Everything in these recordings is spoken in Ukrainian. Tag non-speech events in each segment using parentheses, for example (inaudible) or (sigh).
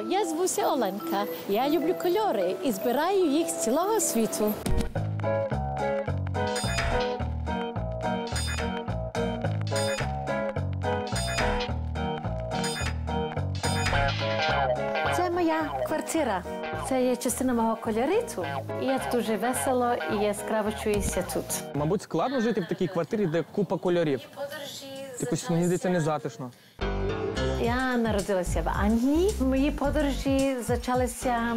Я звуся Оленка. Я люблю кольори і збираю їх з цілого світу. Це моя квартира. Це є частина мого кольориту. І я дуже весело і яскраво чуюся тут. Мабуть, складно жити в такій квартирі, де купа кольорів. Якось мені здається незатишно. Я народилася в Англії. Мої подорожі почалися,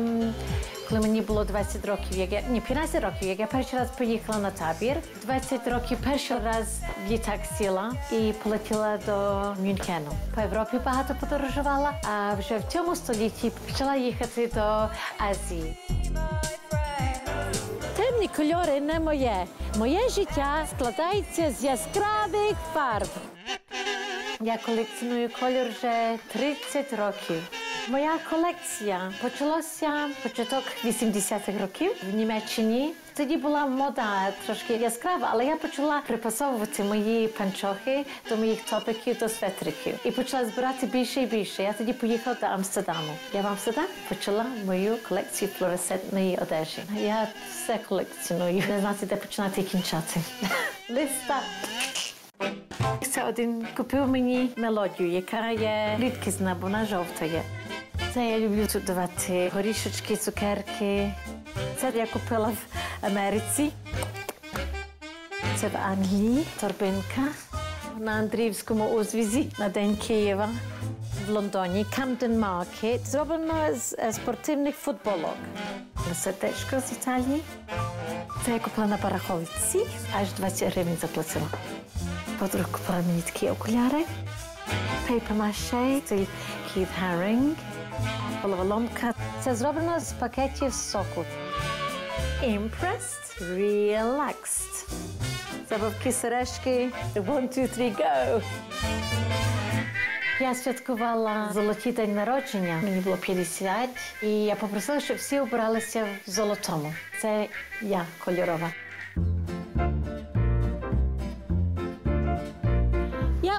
коли мені було 20 років. Як я, ні, 15 років, як я перший раз поїхала на табір. 20 років перший раз літак сіла і полетіла до Мюнхену. По Європі багато подорожувала, а вже в цьому столітті почала їхати до Азії. Темні кольори не моє. Моє життя складається з яскравих фарб. Я колекціоную колір вже 30 років. Моя колекція почалася початок 80-х років в Німеччині. Тоді була мода трошки яскрава, але я почала припасовувати мої панчохи до моїх топиків, до светриків. І почала збирати більше і більше. Я тоді поїхала до Амстердаму. Я в Амстердам почала мою колекцію флуоресцентної одежі. Я все колекціоную. Не знати, де починати і кінчати. (laughs) Листа. Це один купив мені мелодію, яка є рідкісна, бо вона жовта є. Це я люблю тут давати горішечки, цукерки. Це я купила в Америці. Це в Англії торбинка на Андріївському узвізі на День Києва в Лондоні. Camden Market. Зроблено з е, спортивних футболок. Сердечко з Італії. Це я купила на барахолці, аж 20 гривень заплатила. Купила мені такі окуляри. Paper Mache, це Keith Haring, головоломка. Це зроблено з пакетів соку. Impressed, relaxed. Забавки сережки. One, two, three, go. Я святкувала золотий день народження. Мені було 50, і я попросила, щоб всі обиралися в золотому. Це я кольорова.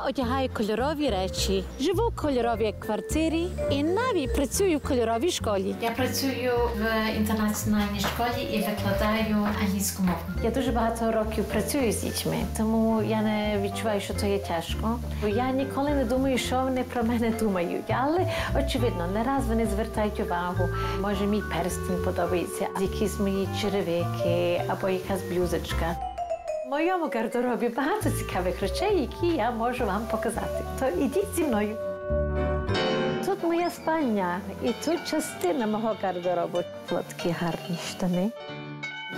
Одягаю кольорові речі, живу в кольоровій квартирі і навіть працюю в кольоровій школі. Я працюю в інтернаціональній школі і викладаю англійську мову. Я дуже багато років працюю з дітьми, тому я не відчуваю, що це є тяжко. Бо я ніколи не думаю, що вони про мене думають. Але очевидно, не раз вони звертають увагу. Може, мій перстень подобається, якісь мої черевики або якась блюзочка. В моєму гардеробі багато цікавих речей, які я можу вам показати. То ідіть зі мною. Тут моя спальня, і тут частина мого гардеробу. Ось гарні штани.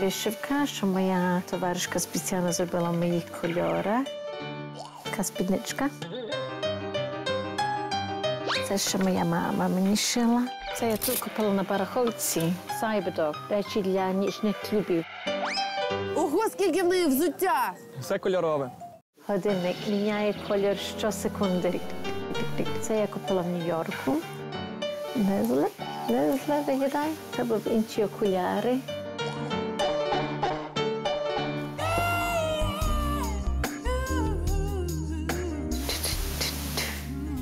Вишивка, що моя товаришка спеціально зробила в моїх кольорах. Така спідничка. Це ще моя мама мені шила. Це я тут купила на барахолці. Сайбедок. Речі для нічних клубів. Скільки в неї взуття! Все кольорове. Годинник міняє колір щосекунди. Це я купила в Нью-Йорку. Не зле, не зле виглядає. Треба інші окуляри.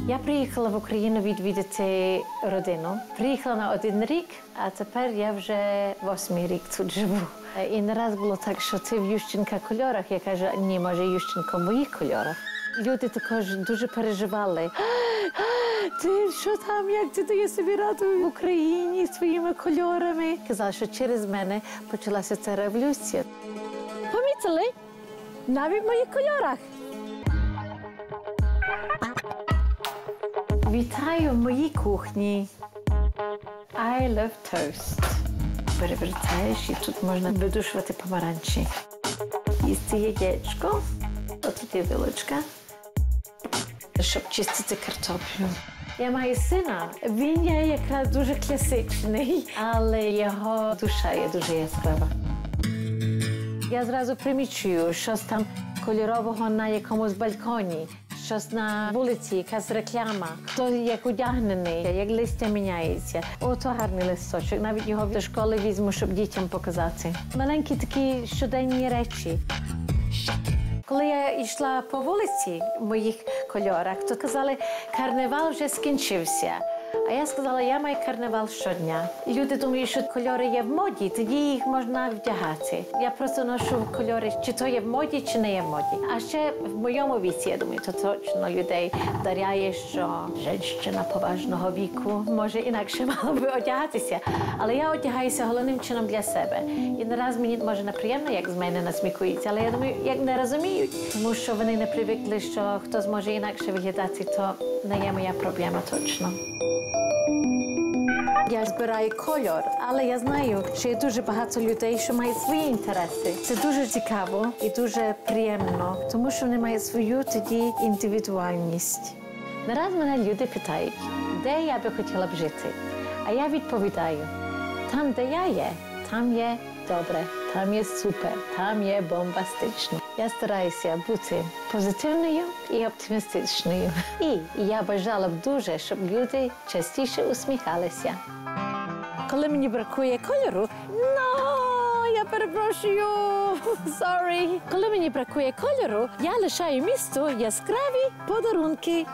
Я приїхала в Україну відвідати родину. Приїхала на один рік, а тепер я вже восьмий рік тут живу. І не раз було так, що ти в Ющенка кольорах. Я кажу, ні, може, Ющенко в моїх кольорах. Люди також дуже переживали. Ти що там, як ти дає собі раду в Україні своїми кольорами? Казали, що через мене почалася ця революція. Помітили? Навіть в моїх кольорах. Вітаю в моїй кухні. I love toast. Перевертаєш і тут можна видушувати помаранчі. Їсти яєчко. Отут є вилочка, щоб чистити картоплю. Я маю сина. Він є якраз дуже класичний, але його душа є дуже яскрава. Я зразу примічую щось там кольорового на якомусь балконі, щось на вулиці, якась реклама, хто як одягнений, як листя міняється. Ото гарний листочок. Навіть його до школи візьму, щоб дітям показати. Маленькі такі щоденні речі. Коли я йшла по вулиці в моїх кольорах, то казали, карнавал вже скінчився. А я сказала, я маю карнавал щодня. Люди думають, що кольори є в моді, тоді їх можна вдягати. Я просто ношу кольори, чи то є в моді, чи не є в моді. А ще в моєму віці, я думаю, то точно людей вдаряє, що жінка поважного віку може інакше (laughs) мала би одягатися. Але я одягаюся головним чином для себе. І нараз мені може неприємно, як з мене насмікуються, але я думаю, як не розуміють, тому що вони не привикли, що хтось може інакше виглядати, то не є моя проблема точно. Я збираю кольор, але я знаю, що є дуже багато людей, що мають свої інтереси. Це дуже цікаво і дуже приємно, тому що вони мають свою тоді індивідуальність. Нараз мене люди питають, де я би хотіла б жити. А я відповідаю: там, де я є, там є добре, там є супер, там є бомбастично. Я стараюся бути позитивною і оптимістичною. І я бажала б дуже, щоб люди частіше усміхалися. Коли мені бракує кольору, но я перепрошую, (laughs) sorry. Коли мені бракує кольору, я лишаю місту яскраві подарунки.